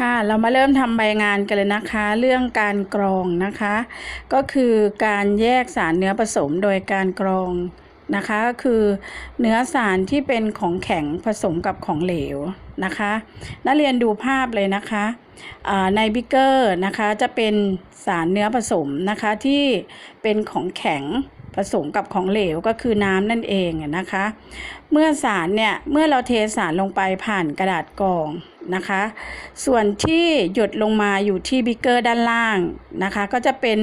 ค่ะเรามาเริ่มทำใบงานกันเลยนะคะ เรื่องการกรองนะคะ ก็คือการแยกสารเนื้อผสมโดยการกรองนะคะก็คือเนื้อสารที่เป็นของแข็งผสมกับของเหลวนะคะนักเรียนดูภาพเลยนะคะในบิกเกอร์นะคะจะเป็นสารเนื้อผสมนะคะที่เป็นของแข็ง ผสมกับของเหลวก็คือน้ำนั่นเองนะคะ เมื่อสารเนี่ยเมื่อเราเทสารลงไปผ่านกระดาษกรองนะคะ ส่วนที่หยดลงมาอยู่ที่บิกเกอร์ด้านล่างนะคะ ก็จะเป็น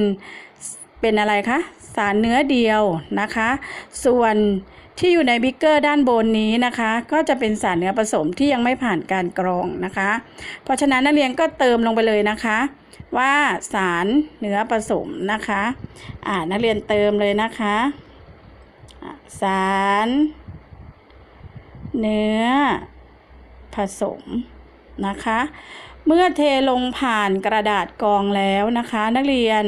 เป็นอะไรคะสารเนื้อเดียวนะคะ ส่วน ที่อยู่ในบิกเกอร์ด้านบนนี้นะคะ ก็จะเป็นสารเนื้อผสมที่ยังไม่ผ่านการกรองนะคะ เพราะฉะนั้นนักเรียนก็เติมลงไปเลยนะคะ ว่าสารเนื้อผสมนะคะอ่านักเรียนเติมเลยนะคะสารเนื้อผสมนะคะ เมื่อเทลงผ่านกระดาษกรองแล้วนะคะ นักเรียน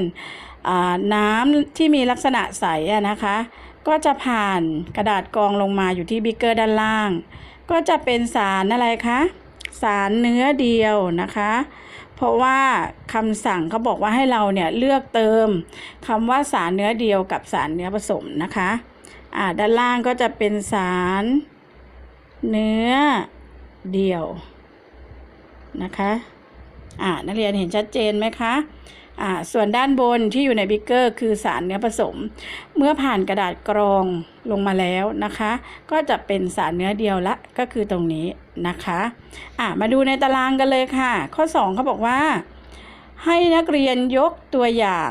น้ำที่มีลักษณะใสนะคะ ก็จะผ่านกระดาษกรองลงมาอยู่ที่บิกเกอร์ด้านล่าง ก็จะเป็นสารอะไรคะสารเนื้อเดียวนะคะ เพราะว่าคำสั่งเขาบอกว่าให้เราเนี่ยเลือกเติมคำว่าสารเนื้อเดียวกับสารเนื้อผสมนะคะอ่าด้านล่างก็จะเป็นสารเนื้อเดียวนะคะอ่านักเรียนเห็นชัดเจนไหมคะ ส่วนด้านบนที่อยู่ในบิกเกอร์คือสารเนื้อผสม เมื่อผ่านกระดาษกรองลงมาแล้วนะคะ ก็จะเป็นสารเนื้อเดียวละก็คือตรงนี้นะคะอ่ามาดูในตารางกันเลยค่ะ ข้อ 2เขาบอกว่า ให้นักเรียนยกตัวอย่าง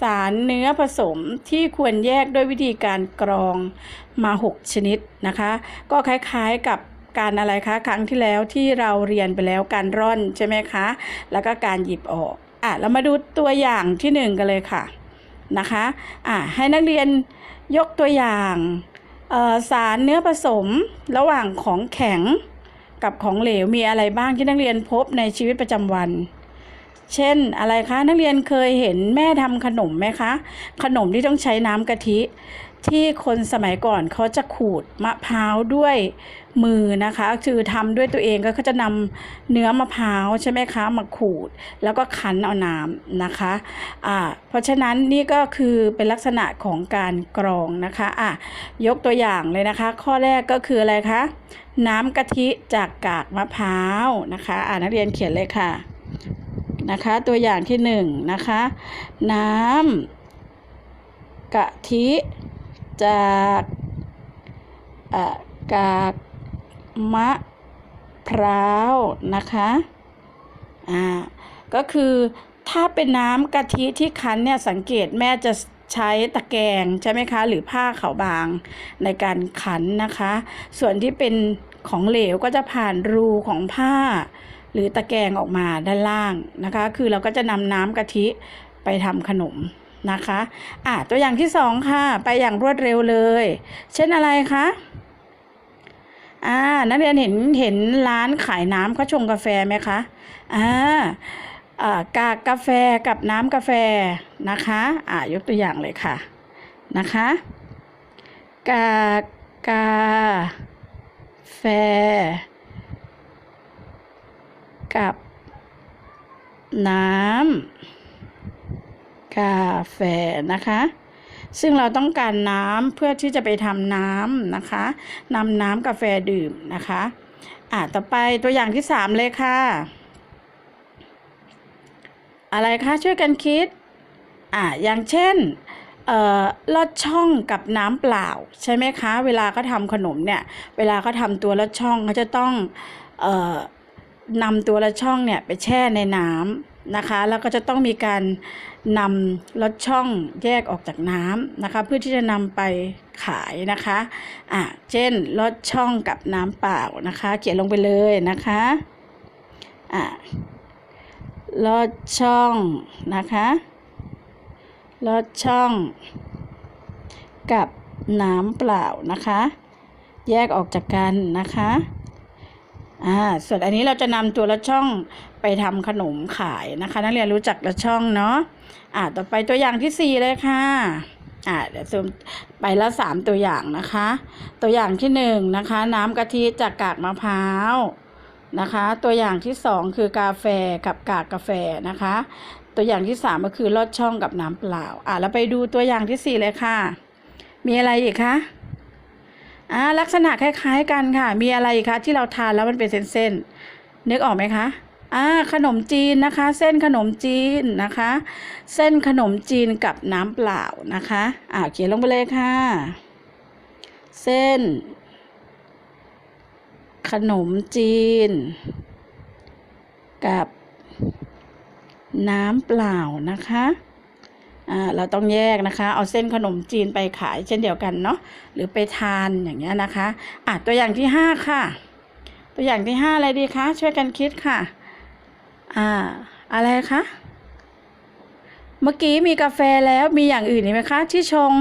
สารเนื้อผสมที่ควรแยกด้วยวิธีการกรองมา 6 ชนิดนะคะ ก็คล้ายๆกับการอะไรคะ ครั้งที่แล้วที่เราเรียนไปแล้วการร่อนใช่ไหมคะ แล้วก็การหยิบออก อะเรามาดูตัวอย่างที่ 1 กันเลยค่ะนะคะอะให้นักเรียนยกตัวอย่างสารเนื้อผสมระหว่างของแข็งกับของเหลวมีอะไรบ้างที่นักเรียนพบในชีวิตประจำวัน เช่นอะไรคะ นักเรียนเคยเห็นแม่ทำขนมไหมคะ ขนมที่ต้องใช้น้ำกะทิ ที่คนสมัยก่อนเขาจะขูดมะพร้าวด้วยมือนะคะคือทำด้วยตัวเองก็เขาจะนำเนื้อมะพร้าวใช่ไหมคะมาขูด แล้วก็คั้นเอาน้ำนะคะอ่าเพราะฉะนั้นนี่ก็คือเป็นลักษณะของการกรองนะคะอะยกตัวอย่างเลยนะคะ ข้อแรกก็คืออะไรคะน้ำกะทิจากกากมะพร้าวนะคะอ่านักเรียนเขียนเลยค่ะ นะคะ ตัวอย่างที่หนึ่งนะคะ น้ำกะทิจากกากมะพร้าวนะคะอ่าก็คือถ้าเป็นน้ำกะทิที่คั้นเนี่ยสังเกตแม่จะใช้ตะแกรงใช่ไหมคะ หรือผ้าขาวบางในการคั้นนะคะ ส่วนที่เป็นของเหลวก็จะผ่านรูของผ้า หรือตะแกรงออกมาด้านล่างนะคะ คือเราก็จะนำน้ำกะทิไปทำขนมนะคะอะตัวอย่างที่สองค่ะ ไปอย่างรวดเร็วเลย เช่นอะไรคะอ่านักเรียนเห็นเห็นร้านขายน้ำเขาชงกาแฟไหมคะอ่าอ่ากากกาแฟกับน้ำกาแฟนะคะอ่ายกตัวอย่างเลยค่ะนะคะกากกาแฟ กับน้ำกาแฟนะคะ ซึ่งเราต้องการน้ำเพื่อที่จะไปทำน้ำนะคะนำน้ำกาแฟดื่มนะคะอ่าต่อไปตัวอย่างที่สามเลยค่ะ อะไรคะช่วยกันคิดอ่าอย่างเช่นเอ่อลอดช่องกับน้ำเปล่าใช่ไหมคะ เวลาเขาทำขนมเนี่ย เวลาเขาทำตัวลอดช่องเขาจะต้องเอ่อ นำตัวละช่องเนี่ยไปแช่ในน้ำนะคะ แล้วก็จะต้องมีการนำลดช่องแยกออกจากน้ำนะคะ เพื่อที่จะนำไปขายนะคะอะเช่นลดช่องกับน้ำเปล่านะคะ เขียนลงไปเลยนะคะอะลดช่องนะคะลดช่อง กับน้ำเปล่านะคะ แยกออกจากกันนะคะ อ่าส่วนอันนี้เราจะนำตัวละช่องไปทำขนมขายนะคะ นักเรียนรู้จักละช่องเนาะอ่าต่อไปตัวอย่างที่สี่เลยค่ะอ่าเดี๋ยวซูมไปละสามตัวอย่างนะคะ ตัวอย่างที่หนึ่งนะคะ น้ำกะทิจากกากมะพร้าวนะคะ ตัวอย่างที่สองคือกาแฟกับกากกาแฟนะคะ ตัวอย่างที่สามก็คือลอดช่องกับน้ำเปล่า อะแล้วไปดูตัวอย่างที่สี่เลยค่ะ มีอะไรอีกคะ อ่าลักษณะคล้าย ๆ กันค่ะ มีอะไรคะที่เราทานแล้วมันเป็นเส้นๆนึกออกไหมคะอ่าขนมจีนนะคะ เส้นขนมจีนนะคะ เส้นขนมจีนกับน้ำเปล่านะคะอ่าเขียนลงไปเลยค่ะ เส้น ขนมจีน กับน้ำเปล่านะคะ เราต้องแยกนะคะ เอาเส้นขนมจีนไปขายเช่นเดียวกันเนาะหรือไปทานอย่างเงี้ยนะคะอะตัวอย่างที่ห้าค่ะ ตัวอย่างที่ห้าอะไรดีคะช่วยกันคิดค่ะอ่าอะไรคะเมื่อกี้มีกาแฟแล้วมีอย่างอื่นอีกไหมคะ ที่ชง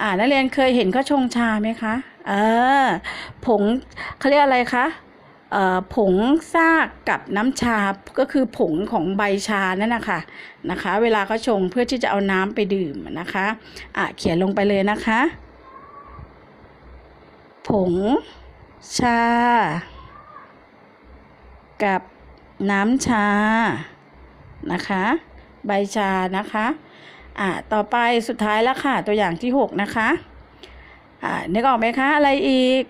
อ่านักเรียนเคยเห็นเขาชงชาไหมคะ เออ ผงเขาเรียกอะไรคะ ผงซากกับน้ำชาก็คือผงของใบชานั่นนะคะนะคะ เวลาเขาชงเพื่อที่จะเอาน้ำไปดื่มนะคะอะเขียนลงไปเลยนะคะ ผงชา กับน้ำชานะคะ ใบชานะคะอ่าต่อไปสุดท้ายแล้วค่ะ ตัวอย่างที่หกนะคะอ่านึกออกไหมคะ อะไรอีก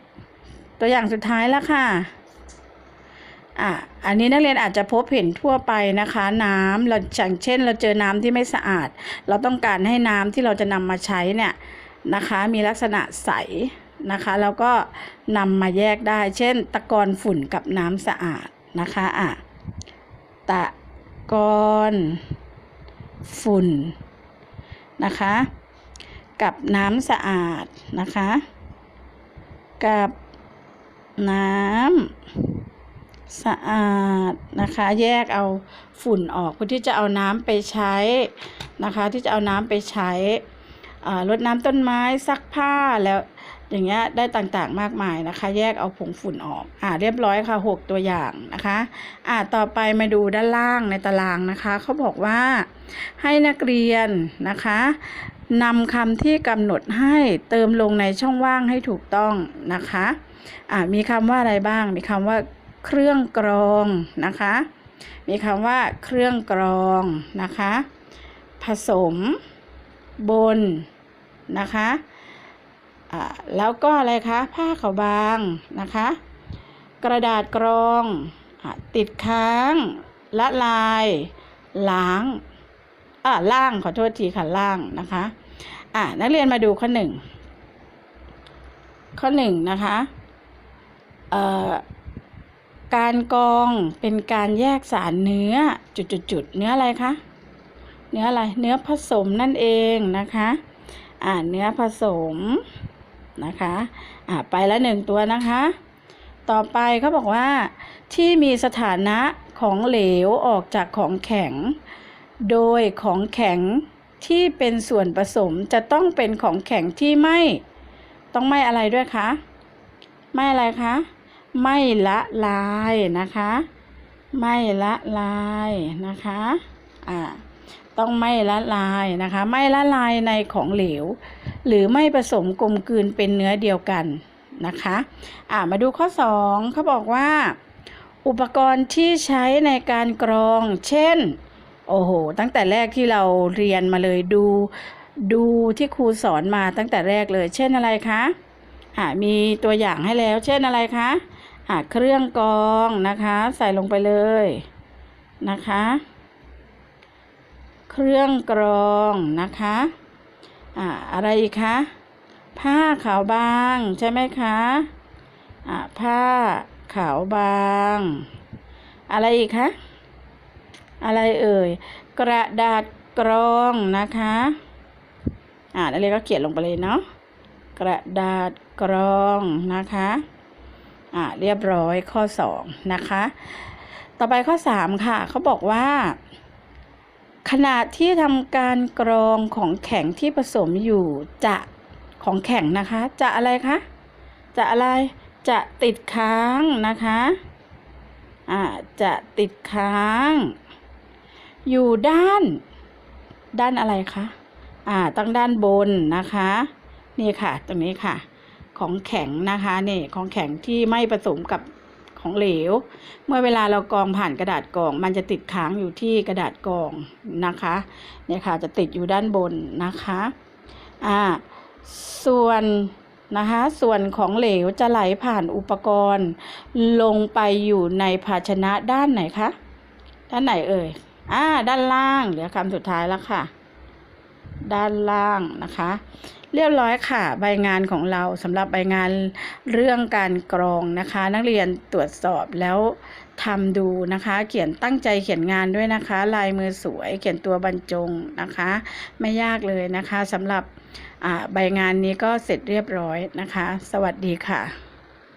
ตัวอย่างสุดท้ายแล้วค่ะ อ่าอันนี้นักเรียนอาจจะพบเห็นทั่วไปนะคะ น้ำเราอย่างเช่น เราเจอน้ำที่ไม่สะอาด เราต้องการให้น้ำที่เราจะนำมาใช้เนี่ยนะคะ มีลักษณะใสนะคะแล้วก็นำมาแยกได้ เช่น ตะกอนฝุ่นกับน้ำสะอาดนะคะอะตะกอนฝุ่นนะคะ กับน้ำสะอาดนะคะ กับน้ำ สะอาดนะคะ แยกเอาฝุ่นออกเพื่อที่จะเอาน้ำไปใช้นะคะ ที่จะเอาน้ำไปใช้รดน้ำต้นไม้ซักผ้าแล้วอย่างเงี้ยได้ต่างๆมากมายนะคะ แยกเอาผงฝุ่นออกอ่าเรียบร้อยค่ะหกตัวอย่างนะคะอ่าต่อไปมาดูด้านล่างในตารางนะคะเขาบอกว่าให้นักเรียนนะคะนำคำที่กำหนดให้เติมลงในช่องว่างให้ถูกต้องนะคะอ่ามีคำว่าอะไรบ้างมีคำว่า เครื่องกรองนะคะ มีคำว่าเครื่องกรองนะคะ ผสมบนนะคะแล้วก็อะไรคะ ผ้าขาวบางนะคะ กระดาษกรองอติดค้างละลายล้างอ่าล่างขอโทษทีค่ะล่างนะคะอ่านักเรียนมาดูข้อหนึ่งข้อหนึ่งนะคะเอ่อ การกองเป็นการแยกสารเนื้อจุดๆๆเนื้ออะไรคะ เนื้ออะไร เนื้อผสมนั่นเองนะคะ อ่าเนื้อผสมนะคะ อ่าไปแล้วหนึ่งตัวนะคะ ต่อไปเขาบอกว่า ที่มีสถานะของเหลวออกจากของแข็ง โดยของแข็งที่เป็นส่วนผสมจะต้องเป็นของแข็งที่ไม่ ต้องไม่อะไรด้วยคะ ไม่อะไรคะ ไม่ละลายนะคะ ไม่ละลายนะคะอ่าต้องไม่ละลายนะคะ ไม่ละลายในของเหลว หรือไม่ผสมกลมกลืนเป็นเนื้อเดียวกันนะคะอ่ามาดูข้อ 2เขาบอกว่า อุปกรณ์ที่ใช้ในการกรอง เช่น โอ้โห ตั้งแต่แรกที่เราเรียนมาเลยดู ดูที่ครูสอนมาตั้งแต่แรกเลย เช่นอะไรคะอ่ามีตัวอย่างให้แล้ว เช่นอะไรคะ เครื่องกรองนะคะ ใส่ลงไปเลยนะคะ เครื่องกรองนะคะอ่าอะไรอีกคะผ้าขาวบางใช่ไหมคะอ่าผ้าขาวบาง อะไรอีกคะอะไรเอ่ยกระดาษกรองนะคะอ่านักเรียนก็เขียนลงไปเลยเนาะกระดาษกรองนะคะ อ่าเรียบร้อยข้อสองนะคะ ต่อไปข้อสามค่ะเขาบอกว่า ขณะที่ทำการกรองของแข็งที่ผสมอยู่จะของแข็งนะคะ จะอะไรคะ จะอะไรจะติดค้างนะคะอ่าจะติดค้าง อยู่ด้าน ด้านอะไรคะอ่าต้องด้านบนนะคะ นี่ค่ะ ตรงนี้ค่ะ ของแข็งนะคะเนี่ยของแข็งที่ไม่ผสมกับของเหลว เมื่อเวลาเรากรองผ่านกระดาษกรอง มันจะติดค้างอยู่ที่กระดาษกรองนะคะเนี่ยค่ะจะติดอยู่ด้านบนนะคะอ่าส่วนนะคะส่วนของเหลวจะไหลผ่านอุปกรณ์ ลงไปอยู่ในภาชนะด้านไหนคะด้านไหนเอ่ยอ่าด้านล่างเหลือคำสุดท้ายแล้วค่ะ ด้านล่างนะคะ เรียบร้อยค่ะ ใบงานของเราสำหรับใบงานเรื่องการกรองนะคะ นักเรียนตรวจสอบแล้วทำดูนะคะ เขียนตั้งใจเขียนงานด้วยนะคะ ลายมือสวยเขียนตัวบรรจงนะคะ ไม่ยากเลยนะคะสำหรับใบงานนี้ก็เสร็จเรียบร้อยนะคะ สวัสดีค่ะ